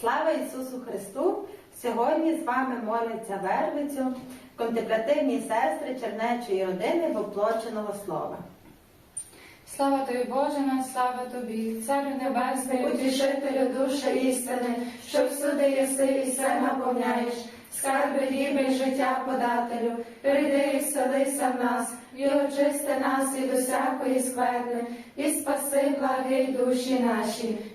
Слава Ісусу Христу! Сьогодні з вами моляться Вервицю, контемплятивні сестри Чернечої родини воплоченого слова. Слава тобі, Боже наш, слава тобі, Царю Небесний, Утішителю душі істини, що всюди єси і все наповняєш, скарби рівень життя подателю, прийди і вселися в нас, і очисти нас від усякої скверни, і спаси благи душі наші.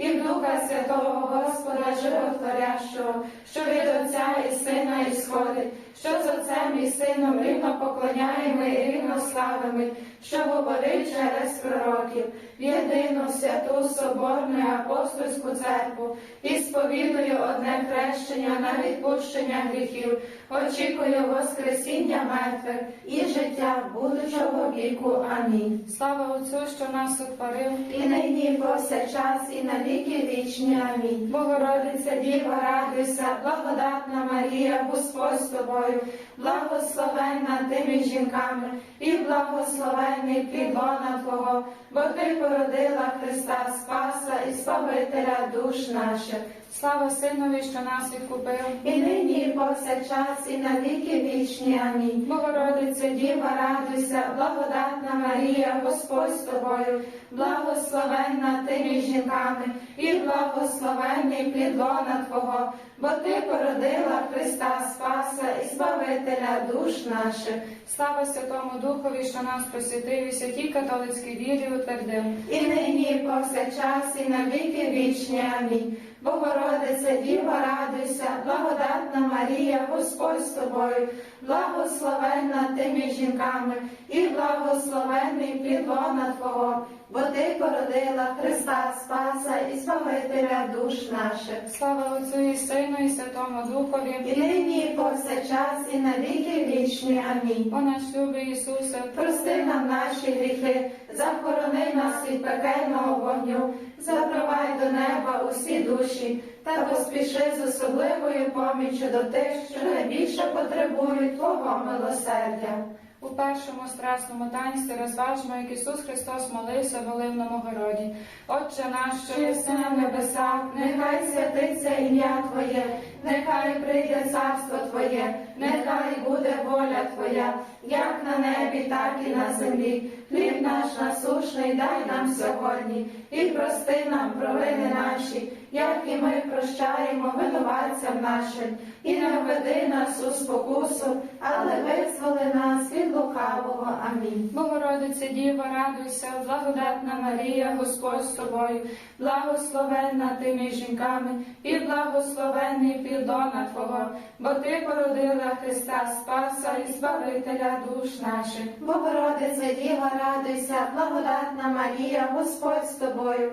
і Духа Святого Господа Животворящого, що від Отця і Сина і сходить, що з Отцем і Сином рівно покладаємо і рівно славимо, що говорить через пророків, в єдину святу соборну і апостольську церкву, і сповідую одне хрещення на відпущення гріхів, очікую Воскресіння мертвих і життя будучого віку. Амінь. слава Отцю, що нас утворив, І нині, і повсякчас, і на віки вічні. Амінь. Богородиця Діва, радуйся, благодатна Марія, Господь з тобою, благословенна тими жінками, і благословенний підлона Твого, бо Ти породила Христа Спаса і Спавителя душ наших. Слава Синові, що нас відкупив, І нині, і повсякчас, і на віки вічні. Амінь. Богородиця Діва, радуйся, благодатна Марія, Господь з тобою, благословенна ти між жінками, і благословенний плідлона Твого, бо Ти породила Христа Спаса і Збавителя душ наших. слава Святому Духові, що нас просвітив і святій католицькій вірі утвердив. І нині, і повсякчас, і на віки вічні. Амінь. Богородиця Діва, радуйся, благодатна Марія, Господь з тобою, благословенна ти між жінками, і благословенний плід лона Твого, бо Ти породила Христа Спаса і Збавителя душ наших. Слава Отцю і Сину, і Святому Духові, І нині, і повсякчас, і на віки вічні. Амінь. о наш любий Ісусе, Прости нам наші гріхи, захорони нас від пекельного вогню, запровадь до неба усі душі та поспіши з особливою поміччю до тих, що найбільше потребують Твого милосердя. У першому страсному таїнстві розважмо, як Ісус Христос молився в Оливному городі. Отче наш, що єси на небесах, нехай святиться ім'я Твоє, нехай прийде царство Твоє, нехай буде воля Твоя, як на небі, так і на землі. Хліб наш насушний дай нам сьогодні, і прости нам провини наші, як і ми прощаємо винуватцям нашим, і не введи нас у спокусу, але визволи нас від лукавого. Амінь. Богородице Діва, радуйся, благодатна Марія, Господь з тобою, благословенна ти між жінками, і благословенний плідона Твого, бо ти породила Христа Спаса і Збавителя душ наших. Богородице Діва, радуйся, благодатна Марія, Господь з тобою,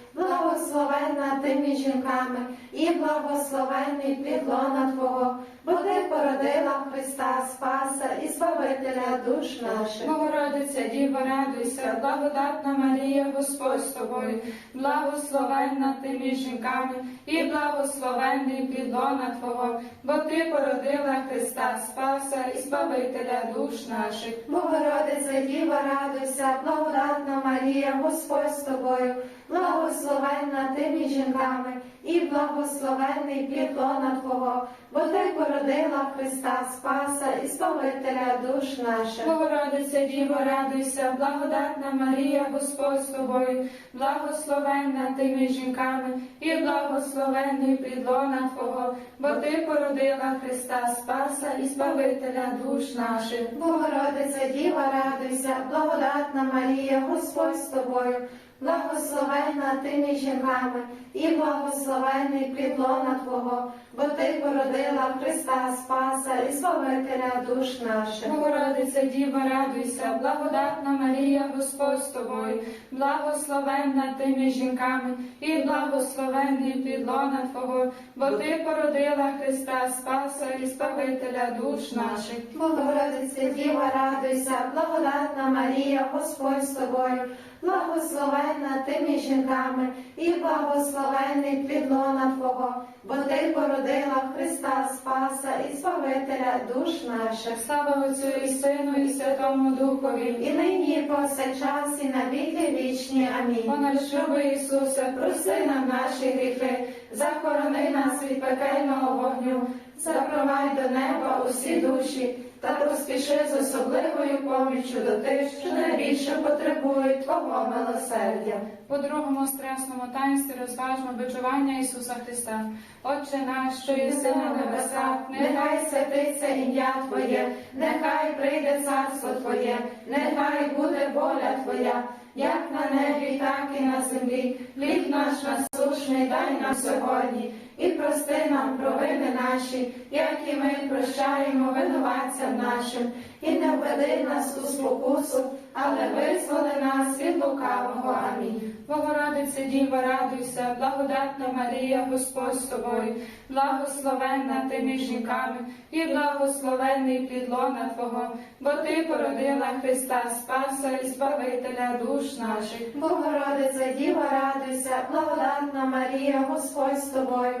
благословенна ти між жінками, і благословенний плід лона Твого, бо ти породила Христа Спаса і Збавителя душ наших. Богородиця Діва, радуйся, благодатна Марія, Господь з тобою, благословенна ти між жінками, і благословенний плід лона Твого, бо ти породила Христа Спаса і Збавителя душ наших. Богородиця Діва, радуйся, благодатна Марія, Господь з тобою, ти між жінками, і благословенний плід лона Твого, бо ти породила Христа Спаса і Збавителя душ наших. Богородиця Діво, радуйся, благодатна Марія, Господь з тобою, благословенна ти між жінками, і благословенний плід лона Твого, бо ти породила Христа Спаса і Збавителя душ наших. Богородиця Діва, радуйся, благодатна Марія, Господь з тобою, благословенна ти між жінками, і благословенний плід лона Твого, бо ти породила Христа Спаса і Збавителя душ наших. Богородиця Діва, радуйся, благодатна Марія, Господь з тобою, благословенна ти між жінками, і благословенний плід лона Твого, бо ти породила Христа Спаса і Збавителя душ наших. Богородиця Діва, радуйся, благодатна Марія, Господь з тобою, благословенна ти між жінками, і благословенний плід лона Твого, бо ти породила Христа Спаса і Збавителя душ наших. Слава Отцю і Сину, і Святому Духові. І нині і повсякчас, і на віки вічні. Амінь. О наш любий Ісусе, Прости нам наші гріхи, захорони нас від пекельного вогню, запровадь до неба усі душі, та поспіши з особливою поміччю до тих, що найбільше потребують Твого милосердя. по другому страсному таїнстві розважмо бичування Ісуса Христа. Отче наш, що єси на небесах, Нехай святиться ім'я Твоє, нехай прийде царство Твоє, нехай буде воля Твоя, як на небі, так і на землі. Хліб наш насушний дай нам сьогодні, і прости нам провини наші, як і ми прощаємо винуватцям нашим, і не введи нас у спокусу, але визволи нас від лукавого. Амінь. Богородице Діва, радуйся, благодатна Марія, Господь з тобою, благословенна ти між жінками, і благословенний плід лона Твого, бо ти породила Христа Спаса і Збавителя душ наших. Богородиця Діва, радуйся, благодатна Марія, Господь з тобою,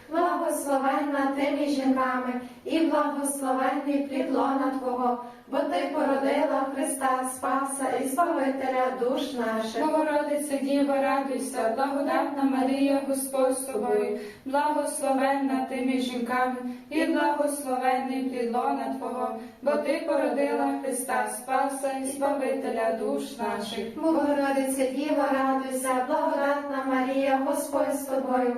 благословенна ти між жінками, і благословенний плід лона Твого, бо ти породила Христа Спаса і Збавителя душ наших. Богородице Діва, радуйся, благодатна Марія, Господь з тобою, благословенна ти між жінками, і благословенний плід лона Твого, бо ти породила Христа Спаса і Збавителя душ наших. Богородиця Діва, радуйся, благодатна Марія, Господь з тобою,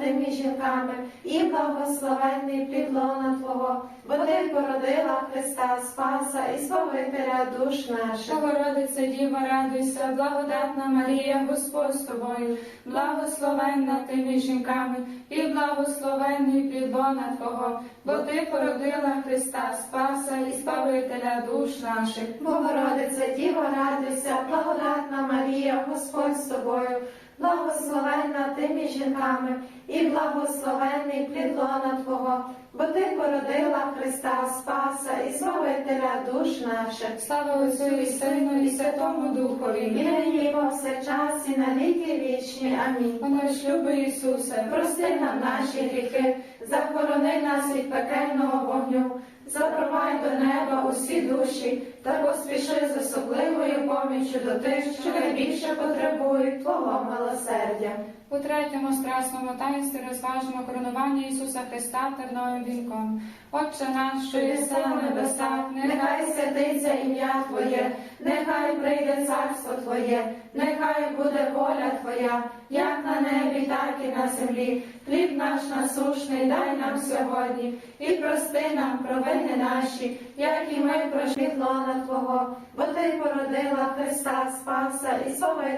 ти між жінками, і благословенний плід лона Твого, бо ти породила Христа Спаса і Збавителя душ наших. Богородице Діва, радуйся, благодатна Марія, Господь з тобою, благословенна ти між жінками, і благословенний плід лона Твого, бо ти породила Христа Спаса і Збавителя душ наших. Богородиця Діва, радуйся, благодатна Марія, Господь з тобою, благословенна ти між жінками, і благословенний плід лона Твого, бо ти породила Христа Спаса і Збавителя душ наших. Слава Отцю і Сину, і Святому Духові. нині і повсякчас, і на віки вічні. Амінь. О наш любий Ісусе, Прости нам наші гріхи, захорони нас від пекельного вогню, запровадь до неба усі душі та поспіши з особливою поміччю до тих, що найбільше потребують Твого милосердя. У третьому страсному таїнстві розважимо коронування Ісуса Христа терновим вінком. Отче наш, що єси на небесах, Нехай святиться ім'я Твоє, нехай прийде царство Твоє, нехай буде воля Твоя, як на небі, так і на землі. Хліб наш насушний дай нам сьогодні, і прости нам провини наші, як і ми прощали лона Твого, бо Ти породила Христа Спаса і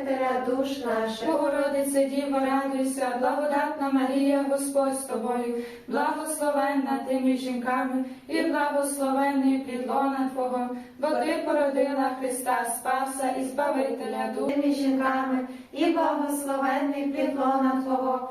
Спасителя душ наших. Богородице Діво, радуйся, благодатна Марія, Господь з тобою, благословенна ти між жінками, і благословений підлона Твого, бо ти породила Христа Спаса і Збавителя. Тими жінками і благословений підлона Твого,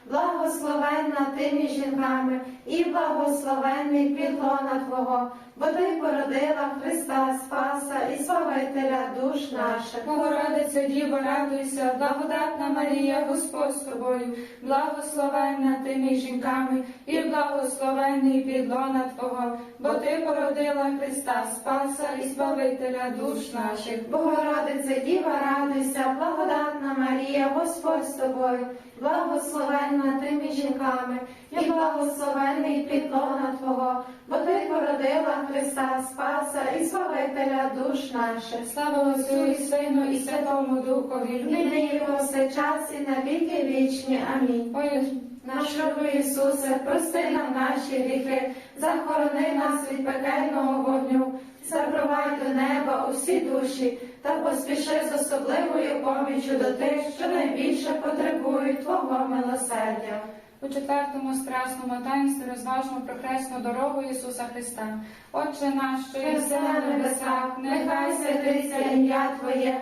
благословенна ти між жінками, і благословенний плід лона Твого, бо Ти породила Христа Спаса і Спасителя душ наших. Богородице Діво, радуйся, благодатна Марія, Господь з тобою, благословенна ти між жінками, і благословенний плід лона Твого, бо ти породила Христа Спаса і Збавителя душ наших. Богородице Діва, радуйся, благодатна Марія, Господь з тобою, благословенна ти між жінками, і благословенний плід лона Твого, бо Ти породила Христа Спаса і Спасителя душ наших. Слава Отцю і Сину і Святому Духові. Нині і повсякчас і на віки вічні. Амінь. Ой, Наш любий Ісусе, прости нам наші гріхи, захорони нас від пекельного вогню, запровадь до неба усі душі та поспіши з особливою поміччю до тих, що найбільше потребують Твого милосердя. У четвертому страсному таїнстві розважимо про хресну дорогу Ісуса Христа. Отче наш, що єси на небесах, нехай святиться ім'я Твоє,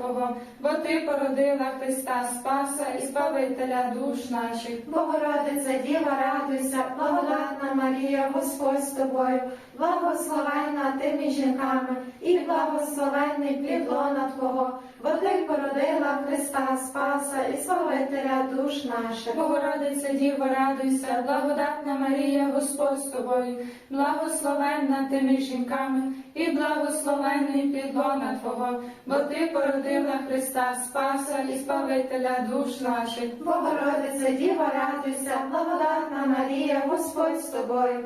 Твого, бо ти породила Христа Спаса і Збавителя душ наших. Богородице Діва, радуйся, благодатна Марія, Господь з тобою, благословенна ти між жінками, і благословенний плід лона Твого, бо ти породила Христа Спаса і Спасителя душ наших. Богородице Діво, радуйся, благодатна Марія, Господь з тобою, благословенна ти між жінками, і благословенний плід лона Твого, бо ти породила Христа Спаса і Спавителя душ наших. Богородице Діва, радуйся, благодатна Марія, Господь з тобою,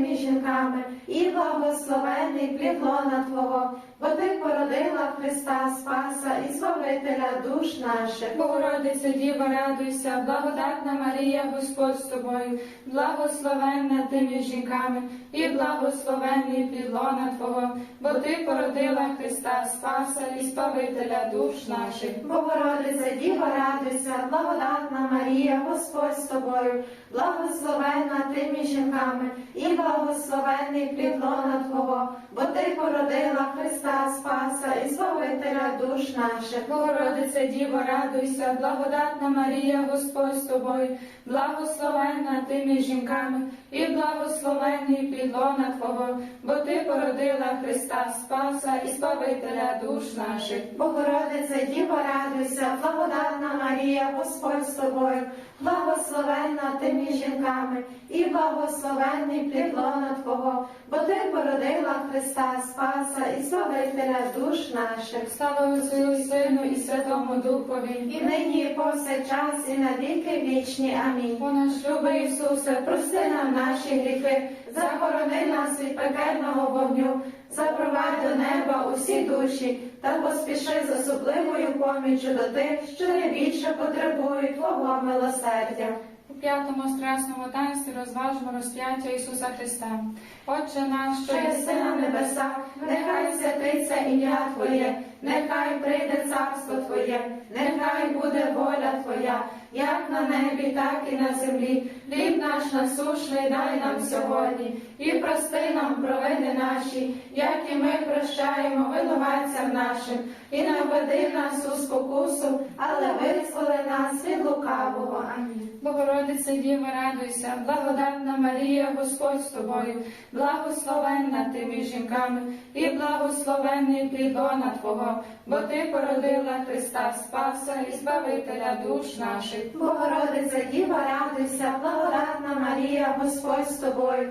між жінками, і благословенний плід на Твого, бо ти породила Христа Спаса і Збавителя душ наших. Богородице Діва, радуйся, благодатна Марія, Господь з тобою, благословенна ти між жінками, і благословенний плід лона Твого, бо ти породила Христа Спаса і Спавителя душ наших. Богородице Діва, радуйся, благодатна Марія, Господь з тобою, благословенна ти між жінками, і благословенний плід лона Твого, бо ти породила Христа Спаса і Збавителя душ наших. Богородице Діво, радуйся, благодатна Марія, Господь з тобою, благословенна ти між жінками, і благословенний плід лона Твого, бо ти породила Христа Спаса і Спавителя душ наших. Богородице Діва, радуйся, благодатна Марія, Господь з тобою, благословенна ти між жінками, і благословенний плід лона Твого, бо ти породила Христа Спаса і Збавителя душ наших. Слава Отцю Сину і Святому Духові. І нині, і повсякчас, і на віки вічні. Амінь. О наш любий Ісусе, прости нам наші гріхи, захорони нас від пекельного вогню, запровадь до неба усі душі та поспіши з особливою поміччю до тих, що найбільше потребують Твого милосердя. У п'ятому страсному таїнстві розважимо розп'яття Ісуса Христа. Отче наш, Що єси на небесах, нехай святиться ім'я Твоє, нехай прийде царство Твоє, нехай буде воля Твоя, як на небі, так і на землі. Хліб наш насушний дай нам сьогодні, і прости нам провини наші, як і ми прощаємо винуватцям нашим, і не введи нас у спокусу, але визволи нас від лукавого. Амінь. Богородице Діва, радуйся, благодатна Марія, Господь з тобою, благословенна ти між жінками, і благословенний плід лона Твого, бо ти породила Христа Спаса і Збавителя душ наших. Богородиця Діва, радуйся, благодатна Марія, Господь з тобою,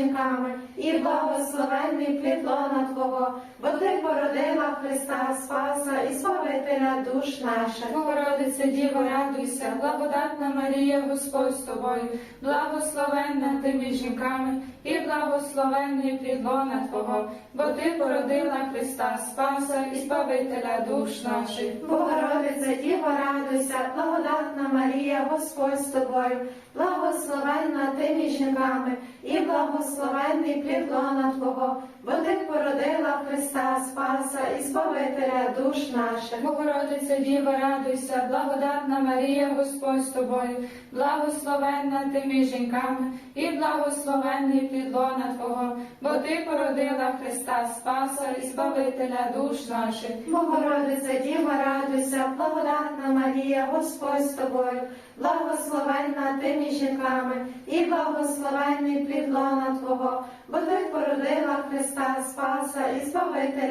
жінками, і благословенний плід лона Твого, бо ти породила Христа Спаса і Збавителя душ наших. Богородице Діво, радуйся, благодатна Марія, Господь з тобою, благословенна ти між жінками, і благословенний плід лона Твого, бо ти породила Христа Спаса і Збавителя душ наших. Богородице Діва, радуйся, благодатна Марія, Господь з тобою, благословенна ти між жінками, і благословенний плід лона Твого, бо ти породила Христа Спаса і Збавителя душ наших. Богородице Діва, радуйся, благодатна Марія, Господь з тобою, благословенна ти між жінками, і благословенний плід лона Твого, бо ти породила Христа Спаса і Збавителя душ наших. Богородице Діва, радуйся, благодатна Марія, Господь з тобою, благословенна ти між жінками, і благословенний плід лона Твого, бо ти породила Христа Спаса і Збавителя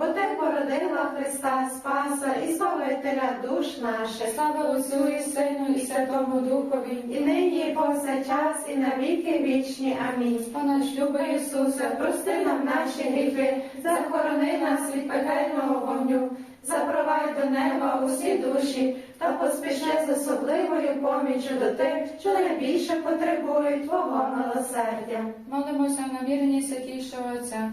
бо ти породила Христа Спаса і Збавителя душ наших. Слава Отцю і Сину і Святому Духові. І нині, і повсякчас, і на віки вічні. Амінь. О наш любий Ісусе, прости нам наші гріхи, захорони нас від пекельного вогню, запровадь до неба усі душі та поспіши з особливою поміччю до тих, що найбільше потребують Твого милосердя. Молимося на вірні святішого Отця.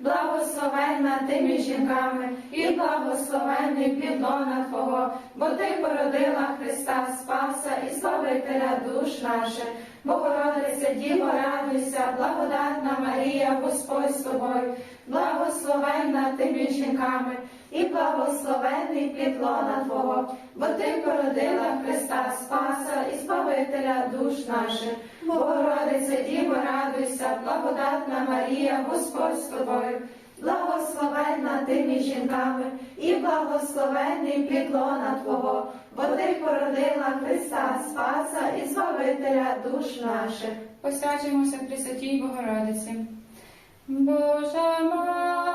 благословенна ти між жінками, і благословенний підлона Твого, бо ти породила Христа Спаса і Славителя душ наших. Богородиця, Діво, радуйся, благодатна Марія, Господь з тобою, благословенна ти між жінками, і благословенний плідлона Твого, бо ти породила Христа Спаса і Славителя душ наших. Богородице, Діво, радуйся, благодатна Марія, Господь з тобою, благословенна ти між жінками, і благословенний плідлона Твого, бо ти породила Христа Спаса і Збавителя душ наших. посвячуємося Пресвятій Богородиці. Божа мати,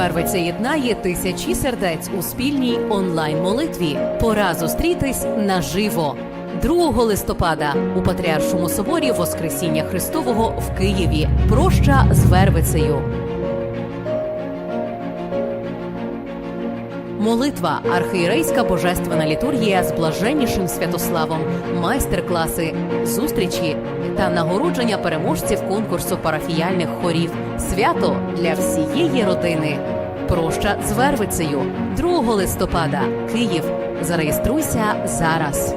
Вервиця єднає тисячі сердець у спільній онлайн-молитві. Пора зустрітись наживо. 2 листопада у Патріаршому соборі Воскресіння Христового в Києві. Проща з Вервицею. Молитва, архієрейська божественна літургія з блаженнішим Святославом, майстер-класи, зустрічі та нагородження переможців конкурсу парафіяльних хорів. Свято для всієї родини. Проща з Вервицею 2 листопада. Київ. Зареєструйся зараз.